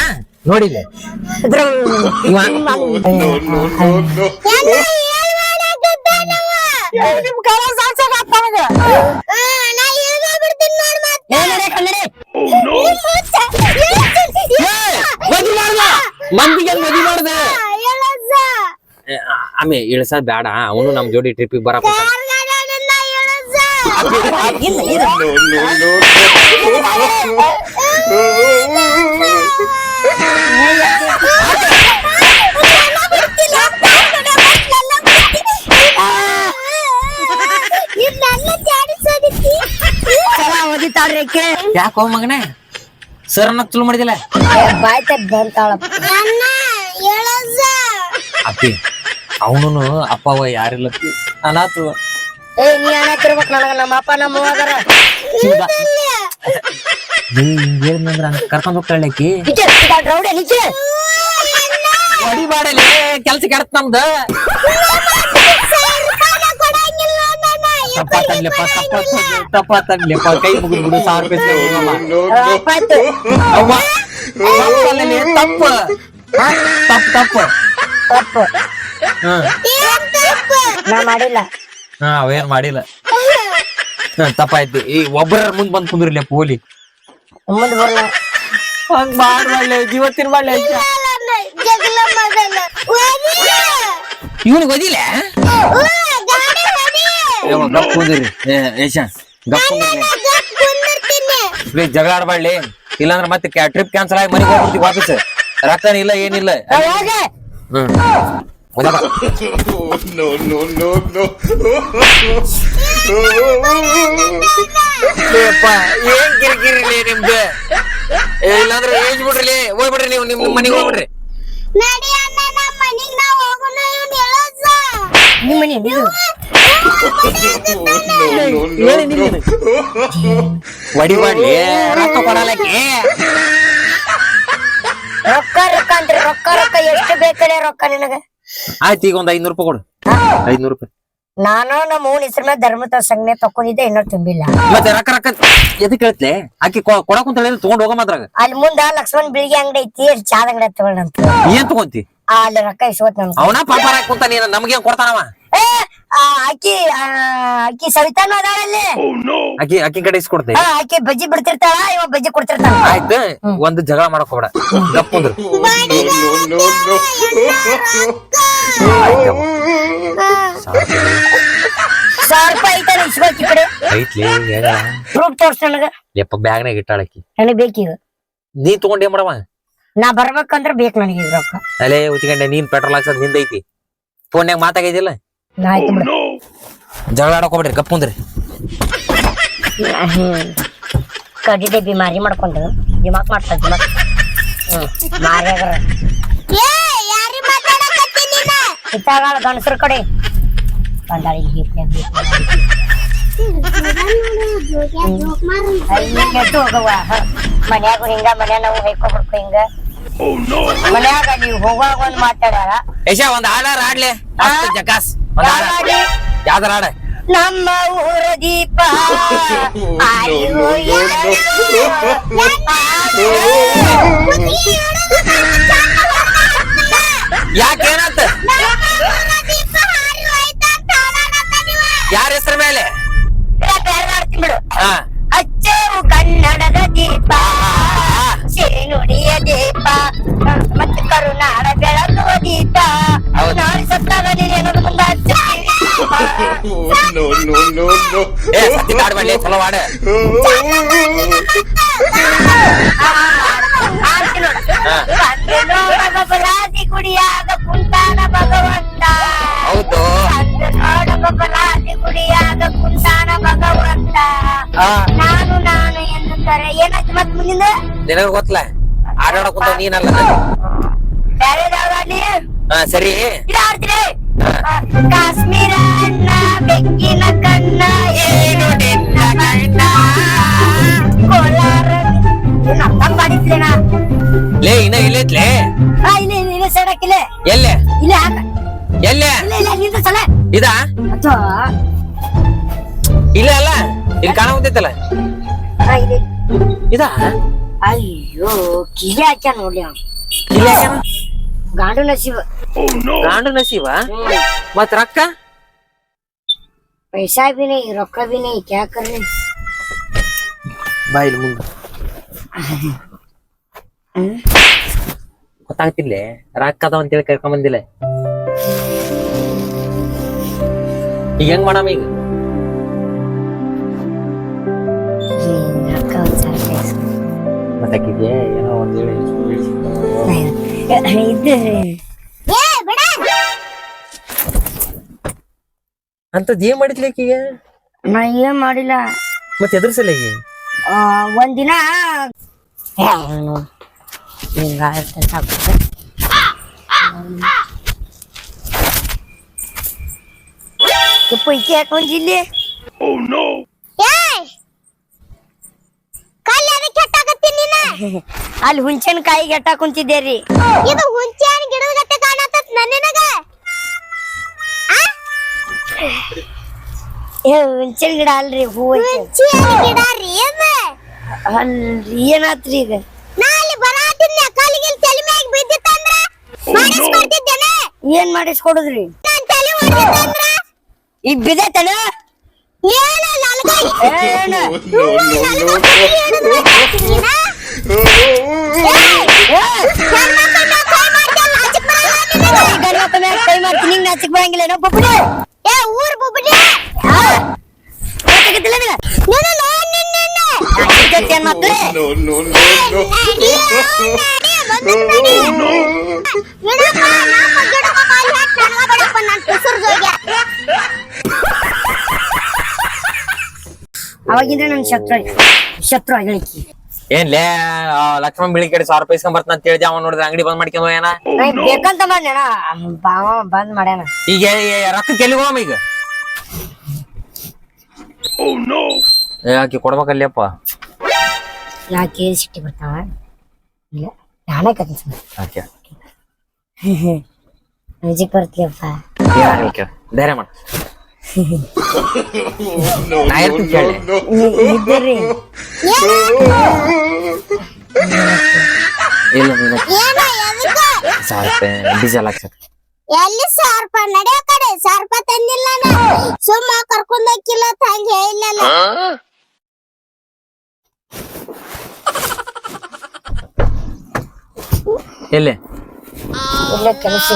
ನೋಡಿಲ್ಲ. ನಿಮ್ ಕಾಲ ಸಾಕ್ಸಾಕ ಕನ್ನಡಿ ಏ, ಮದ್ವಿ ಮಾಡ್ದ ಮಂದಿಗೆ ಮಾಡ್ದ ಆಮೆ ಇಳ್ಸದ್ ಬೇಡ ಅವನು ನಮ್ ಜೋಡಿ ಟ್ರಿಪ್ಪಿಗೆ ಬರಪ್ಪ ಹೊಂಟಾನ. ಆಕೆ? ಯಾಕೋ ಮಗನೇ? ಸರ್ ಅನ್ನಕ್ ಚಲೋ ಮಾಡಿದಿಲ್ಲ ಬಂತಾಳಪ್ಪ ಅಪ್ಪಿ ಅವನು ಅಪ್ಪ ಅವ್ವ ಯಾರಿಲ್ಲ ಅನಾತು ಏ ನೀ ನನಗ ನಮ್ಮ ಅಪ್ಪ ನಮ್ಮ ಹಿಂಗ್ ಹೇಳಿದ್ನಂದ್ರ ಕರ್ಕೊಂಡ್ ಹೋಗ್ತಾಳಕಿ ನಿಜ ರೌಡೆ ನಿಜ ಹೊಡಿ ಮಾಡಲಿ ಕೆಲ್ಸ ಕೆಡತ್ ನಮ್ದ. ತಪ್ಪ ತನ್ಲೆಪ್ಪ ತಪ್ಪ. ತನ್ಲೆ, ತಪ್ಪ ತನ್ಲೆಪ್ಪ ಕೈ ಮುಗಿದ್ ಬಿಡು ಸಾವಿರ ರೂಪಾಯಿ ತಪ್ಪ ತಪ್ಪ ತಪ್ಪ ತಪ್ಪು ನಾ ಮಾಡಿಲ್ಲ ಹಾ ಅವೇನ್ ಮಾಡಿಲ್ಲ ತಪ್ಪಾಯ್ತು ಈ ಒಬ್ಬರ ಮುಂದ್ ಬಂದ್ ಕುಂದ್ರಿಲ್ಲ ಪೋಲಿ ಮುಂದ್ ಬರ್ಲ ಹಂಗ್ ತಿನ್ಬಾಳೆ ಜಗಳ ಮಾಡಲ್ಲ ಇವನಿಗೆ ಓದಿಲ್ಲ ಗಪ್ ಕುಂದ್ರಿ. ಯಶ ಗಪ್ ಕುಂದ್ರಿ. ಪ್ಲೀಸ್ ಜಗಳ ಆಡ್ಬಾಡ್ಲಿ. ಇಲ್ಲಾಂದ್ರೆ ಮತ್ತೆ ಟ್ರಿಪ್ ಕ್ಯಾನ್ಸಲ್ ಆಗಿ ಮನೆಗೆ ಹೋಗ್ಬಿಡ್ತೀವಿ ವಾಪಸ್ ರಕ್ತ ಇಲ್ಲ ಏನಿಲ್ಲ. ಏನ್ ಕಿರಿಕಿರಿ ನಿಮ್ದು? ಇಲ್ಲಾಂದ್ರೆ ಏಜ್ ಬಿಡ್ರಿ. ಹೋಗ್ಬಿಡ್ರಿ ನೀವು ನಿಮ್ ಮನೆಗೆ ಹೋಗ್ಬಿಡ್ರಿ. ನಡಿ ಅಣ್ಣ ನಮ್ಮ ಮನಿಗ್ ನಾವ್ ಹೋಗೋಣ ಇವ್ನ್ ಹೇಳೋದ್ಸ. ನಿಮ್ಮ ಮನಿ ಇದು ಹೇಳಿ ರೊಕ್ಕ ಕೊಡಲಕ್ಕೆ ರೊಕ್ಕ ರೊಕ್ಕ ಅಂತ್ರಿ ರೊಕ್ಕ ರೊಕ್ಕ ಎಷ್ಟು ಬೇಕಡೆ ರೊಕ್ಕ ನಿನಗ? ಆಯ್ತು ಈಗ ಒಂದ್ ಐನೂರು ರೂಪಾಯಿ ಕೊಡು. ಐನೂರು ರೂಪಾಯಿ. ನಾನು ನಮ್ಮ ಮೂನ್ ಹೆಸರು ಮೇಲೆ ಧರ್ಮದ ಸಂಘನೆ ತಕೊಂಡಿದ್ದೆ ಇನ್ನೂ ತುಂಬಿಲ್ಲ. ಮತ್ತೆ ರೊಕ್ಕ ರೊಕ್ಕ ಎದಕ್ ಹೇಳ್ತ್ಲೆ? ಆಕಿ ಕೊ- ಕೊಡಕ್ ಅಂತ ಹೇಳಿದ್ರೆ ತಗೊಂಡ್ ಹೋಗೋ ಮಾತ್ರ ಅಲ್ಲಿ ಮುಂದ ಲಕ್ಷ್ಮಣ್ ಬಿಳಿಗೆ ಅಂಗಡಿ ಐತಿ ಅಲ್ಲಿ ಚಾದ ಅಂಗಡಿ ತಗೊಳ್ಳಂತ ಏನ್ ತಗೊಂತಿ? ಅಲ್ಲಿ ರೊಕ್ಕ ಇಸ್ಕೋತ್ ನನ್ ಅವನ ಪಾಪಾರ ಕುಂತ ನೀನ್ ನಮ್ಗೆ ಕೊಡ್ತಾನವ? ಏ ಆ, ಆಕಿ ಆ, ಆಕಿ ಸವಿತಾನು ಅದಾಳಲ್ಲಿ ಅಕ್ಕಿ ಅಕ್ಕಿ ಕಡೆ ಇಸ್ಕೊಡ್ತೆ ಆ, ಆಕಿ ಬಜ್ಜಿ ಬಿಡ್ತಿರ್ತಾಳ ಇವ ಬಜ್ಜಿ ಕೊಡ್ತಿರ್ತಾನ. ಆಯ್ತು ಒಂದ್ ಜಗಳ ಮಾಡಕ್ ಹೋಗ್ಬೇಡ. ಸಾವಿರ ರೂಪಾಯಿ ಐತಾನ ಇಸ್ಕೋಕಿ ಕಡೆ? ಐತ್ಲಿ ಹೇಳ ಪ್ರೂಫ್ ತೋರ್ಸ್ ನನಗ. ಯಪ್ಪ ಬ್ಯಾಗ್ನಾಗ ಇಟ್ಟಾಳಕಿ ನನಗ್ ಬೇಕೀಗ. ನೀ ತಗೊಂಡ್ ಏನ್ ಮಾಡವ? ನಾ ಬರ್ಬೇಕಂದ್ರ ಬೇಕು ನನಗೆ ಇದು ರೊಕ್ಕ. ಅಲ್ಲೇ ಉಚ್ಕೊಂಡೆ ನೀನ್ ಪೆಟ್ರೋಲ್ ಹಾಕ್ಸದ್ ನಿಂದೈತಿ ಫೋನ್ಯಾಗ ಮಾತಾಗಿದಿಲ್ಲ ನಾ ಆಯ್ತು ಬಿಡು. ಜಗಳ ಆಡಕ್ ಹೋಗ್ಬೇಡ್ರಿ ಗಪ್ ಕುಂದ್ರಿ ಕಡಿ ಡಬ್ಬಿ ಮಾರಿ ಮಾಡ್ಕೊಂಡು ದಿಮಾಕ್ ಮಾಡ್ತಾ ದಿಮಾಕ್ ಹ್ಮ್ ಮಾರ್ಯಾಗರ ಏ ಯಾರಿಗ್ ಮಾತಾಡಕತ್ತಿ ನೀನ? ಇತ್ತಾಗಳ ಕಡೆ. ಬಂದಾಳಿ ಹೋಗವ ಮನ್ಯಾಗ ಹಿಂಗ ಮನ್ಯಾಗ ನಾವು ಹೊಯ್ಕೊಬಿಡ್ಕು ಹಿಂಗ. ಮನ್ಯಾಗ ನೀವ್ ಒಂದ್ ಮಾತಾಡ್ಯಾರ ಯಶ ಒಂದ್ ಹಾಡಾರ ಆಡ್ಲಿ ಮಸ್ತ್ ಜಕಾಸ್ ಒಂದ್ ಹಾಡ? ಯಾವ್ದಾರ ಹಾಡ. ನಮ್ಮ ಊರ ದೀಪ. [laughs] ಅಯ್ಯೋ ಯಾರು? ಕುತ್ತಿಗೆ ಹಿಡ್ದು ಆಡ್ಬಾಡ್ಲಿ ಚಲೋ ಆಡ್ತೀನಿ ಬಬಲಾದಿ ಗುಡಿಯಾಗ ಕುಂತಾನ ಭಗವಂತ. ಹೌದು. ಬಬಲಾದಿ ಗುಡಿಯಾಗ ಕುಂತಾನ ಭಗವಂತ. ನಾನು ನಾನು ಎನ್ನುತ್ತಾರೆ. ಏನಾಯ್ತು ಮತ್ ಮುಂದಿನ? ನಿನಗ ಗೊತ್ತಲ್ಲ ಆಡಾಡ ಕುಂತ ನೀನಲ್ಲ. ಬೇರೆ ಯಾವ್ದಾಗ್ಲಿ? ಹಾ ಸರಿ. ಇದಾಡ್ತೀನಿ ಕಾಶ್ಮೀರ ಅನ್ನ ಬೆಕ್ಕಿನ ಕಣ್ಣ ಏನು ಕಣ್ಣ ಕೋಲಾರ. ಅರ್ಥ ಮಾಡಿದ್ಲೇನ ಲೇ ಇನ್ನ ಇಲ್ಲೈತ್ಲೆ ಆ, ಇಲ್ಲ ಇಲ್ಲ ಇಲ್ಲಿ ಸಡಕ್ಕಿಲ್ಲ ಎಲ್ಲೆ? ಇಲ್ಲಿ ಹಾಕ. ಎಲ್ಲೆ? ಇಲ್ಲ ಇಲ್ಲ ಸಲ. ಇದ? ಅಥವಾ? ಇಲ್ಲ ಅಲ್ಲ. ಇಲ್ಲಿ ಕಾಣುತ್ತೈತಲ್ಲ ಆ, ಇಲ್ಲಿ. ಇದ? ಅಯ್ಯೋ ಕಿಲಿ ಹಾಕ್ಯ ನೋಡ್ಲಿ ಅವ್ನು. ಇಲ್ಲ ಯಾಕನ? ಗಾಂಡು ನಸೀಬ ಗಾಂಡು ನಸೀಬ ಮತ್ ರೊಕ್ಕ? ಪೈಸಾ ಬಿನಿ ರೊಕ್ಕ ಬಿನಿ ಕ್ಯಾ ಕರ್ಲಿ ಬಾಯಿಲ್ ಮುಂದೆ ಗೊತ್ತಾಗ್ತಿಲ್ಲ ರೊಕ್ಕ ಅದಾವ ಅಂತೇಳಿ ಕರ್ಕೊಂಡ್ ಬಂದಿಲ್ಲ. ಈಗ ಹೆಂಗ್ ಮಾಡಮ್ ಈಗ? ಗೊತ್ತಾಕಿದ್ಯಾ ಏನೋ ಒಂದ್ ಇದು. ಅಂತದ್ ಏನ್ ಮಾಡಿದ್ಲಿ ಆಕಿಗೆ ನಾ ಏನ್ ಮಾಡಿಲ್ಲ. ಮತ್ತೆ ಎದುರ್ಸಲ್ಲ ಈಗ ಆ, ಒಂದಿನ. ಹಿಂಗಾಗುತ್ತೆ ಸಾಕು ಯಾಕೆ ಬಂದಿಲ್ಲಿ [laughs] ಅಲ್ಲಿ ಹುಂಚೆನಕಾಯಿ ಗೆಟ್ಟ ಕುಂತಿದ್ದೆ ರೀ ಇದು ಹುಂಚೆ ಹಣ್ಣ್ ಗಿಡದ ಗತ್ತೆ ಕಾಣತತ್ ನನ್ನಿನಗ ಏ ಹುಂಚೆನ್ ಗಿಡ ಅಲ್ರಿ ಹೂವ ಗಿಡ ರೀ ಅಲ್ರಿ ಏನಾತ್ರಿ ಈಗ? ನಾ ಅಲ್ಲಿ ಬರಾತಿದ್ನ ಕಲ್ಲಿಗಿಲ್ ತಲೆ ಮ್ಯಾಗ ಬಿದ್ದಿತ್ತಂದ್ರ? ಮಾಡಿಸ್ಕೊಡ್ತಿದ್ದೇನೆ? ಏನ್ ಮಾಡಿಸ್ಕೊಡುದ್ರಿ? ನಾನ್ ತಲೆ ಹೊಡೆದಿತ್ತಂದ್ರ ಈಗ ಬಿದ್ದೈತನ? ಏನ ಏನ? ನಿನ್ನ ಅವಾಗಿಂದ ನನ್ ಶತ್ರು ಶತ್ರು ಆಗಿಳಿಕಿ ಏನ್ಲೇ ಆ ಲಕ್ಷ್ಮಣ್ ಬಿಳಿ ಕಡೆ ಸಾವಿರ ರೂಪಾಯಿ ಇಸ್ಕೊಂಡ್ ಬರ್ತಾನ ಅಂತ ಹೇಳಿದೆ ಅವ ನೋಡಿದ್ರೆ ಅಂಗಡಿ ಬಂದ್ ಮಾಡ್ಕೊಂಡ್ ಏನ ನಂಗ್ ಬೇಕಂತ ಮಾಡ್ಯಾನ. ಬಾವ ಬಂದ್ ಮಾಡ್ಯಾನ. ಈಗ ರೊಕ್ಕ ಕೆಲಿ ಹೋಗಮ್ಮ ಈಗ? ಏ, ಆಕಿ ಕೊಡ್ಬೇಕಲ್ಲಪ್ಪ. ಯಾಕೆ ಸಿಟ್ಟಿ ಬರ್ತಾವ? ಇಲ್ಲ ನಾನೇ ಕತ್ತೀನಿ ಆಕೆ. [laughs] ಮ್ಯೂಸಿಕ್ ಬರ್ತೀಯಪ್ಪ ಏನಾಗಲ್ಲ ಕೇಳ ಧೈರ್ಯ ಮಾಡ. ಇಲ್ಲ ರೂಪಾಯಿ ಡೀಸೆಲ್ ಹಾಕ್ಸಕ್ ಎಲ್ಲಿ ಸಾರ್ಪ? ನಡೆಯ ಕಡೆ. ಸಾರ್ಪ ತಂದಿಲ್ಲ. ಸುಮ್ಮ ಕರ್ಕೊಂಡ್ ಹೋಗಿಲ್ಲ ಹಂಗ ಇಲ್ಲಲ್ಲ ಎಲ್ಲಿ? ಇಲ್ಲ ಕೆಲಸ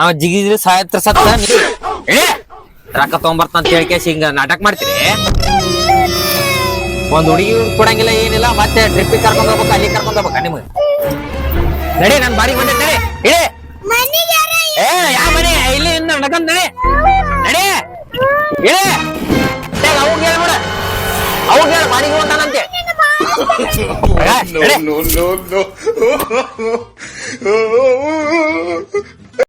ಅವ ಜಿಗಿದ್ರೆ ಸಾಯತ್ರ ಸತ್ತ ಏ ರೊಕ್ಕ ತಗೊಂಬರ್ತಾನ ಅಂತ ಹೇಳ್ಕೇಸಿ ಹಿಂಗ ನಾಟಕ ಮಾಡ್ತೀರಿ? ಒಂದ್ ಹುಡುಗಿ ಕೊಡಂಗಿಲ್ಲ ಏನಿಲ್ಲ ಮತ್ತೆ ಟ್ರಿಪ್ ಕರ್ಕೊಂಡ್ ಹೋಗ್ಬೇಕು ಅಲ್ಲಿ ಕರ್ಕೊಂಡ್ ಹೋಗ್ಬೇಕ ನಿಮ್ಗೆ. ನಡಿ ನನ್ ಬಾರಿ ಬಂದೆ ನಡಿ ಇಳಿ ಏ ಯಾವ ಮನೆ? ಇಲ್ಲಿ ಇನ್ನು ನಡ್ಕೊಂಡ್ ನಡಿ. ನಡಿ. ಇಳಿ ಅವ್ಗೆ ಹೇಳ ಬಿಡ ಅವ್ಗೆ ಹೇಳ ಬಾಡಿಗೆ ಹೊಂಟಾನಂತೆ ನಡಿ. No, no, no, no.